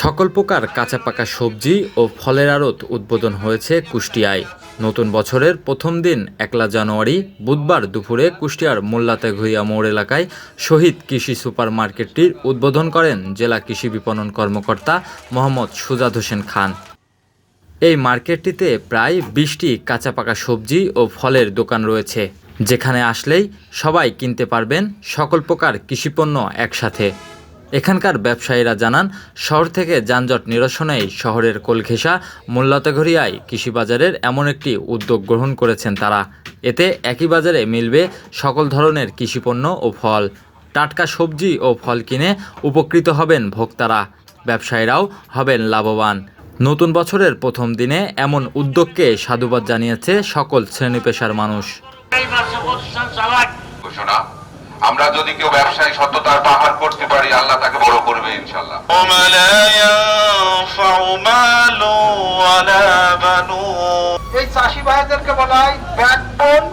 সকল প্রকার কাঁচা পাকা সবজি ও ফলের আড়ত উদ্বোধন হয়েছে কুষ্টিয়ায়। নতুন বছরের প্রথম দিন, একলা জানুয়ারি, বুধবার দুপুরে কুষ্টিয়ার মোল্লাতে ঘুরিয়া মোড় এলাকায় শহীদ কৃষি সুপার মার্কেটটির উদ্বোধন করেন জেলা কৃষি বিপণন কর্মকর্তা মোহাম্মদ সুজাদ হোসেন খান। এই মার্কেটটিতে প্রায় বিশটি কাঁচা পাকা সবজি ও ফলের দোকান রয়েছে। যেখানে আসলেই সবাই কিনতে পারবেন সকল প্রকার কৃষিপণ্য একসাথে। এখানকার ব্যবসায়ীরা জানান, শহর থেকে যানজট নিরসনেই শহরের মোল্লাতেঘরিয়ায় কৃষি বাজারের এমন একটি উদ্যোগ গ্রহণ করেছেন তারা। এতে একই বাজারে মিলবে সকল ধরনের কৃষিপণ্য ও ফল। টাটকা সবজি ও ফল কিনে উপকৃত হবেন ভোক্তারা। ব্যবসায়ীরাও হবেন লাভবান। নতুন বছরের প্রথম দিনে এমন উদ্যোগকে সাধুবাদ জানিয়েছে সকল শ্রেণি পেশার মানুষ। ঘোষণা আমরা যদি কেউ ব্যবসায় সততার পাহাড় করতে পারি আল্লাহ তাকে বড় করবে ইনশাল্লাহ এই চাষি ভাইদেরকে বলা ব্যাকবোন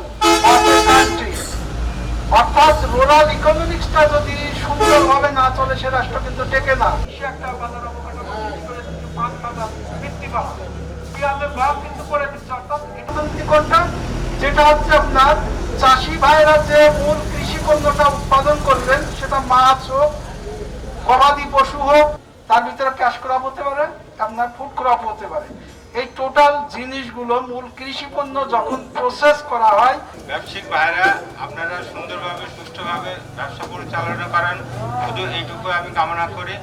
অর্থাৎ রুরাল ইকোনমিক্সটা যদি সুন্দরভাবে না চলে সে রাষ্ট্র কিন্তু টেকে না। সে একটা বাজার অবকাঠামো করে কিন্তু বৃদ্ধি পাওয়া কিন্তু করে দিচ্ছে অর্থাৎ কোনটা যেটা হচ্ছে আপনার চাষি ভাইরা যে মূল কৃষি পণ্যটা উৎপাদন করবেন, সেটা মাছ হোক, গবাদি পশু হোক, তার ভিতরে ক্যাশ ক্রপ হতে পারে, আপনার ফুড ক্রপ হতে পারে। এই টোটাল জিনিসগুলো মূল কৃষি পণ্য যখন প্রসেস করা হয়, ব্যবসায়িক ভাইরা আপনারা সুন্দরভাবে, সুষ্ঠুভাবে ব্যবসা পরিচালনা করেন। শুধু এইটুকু আমি কামনা করি।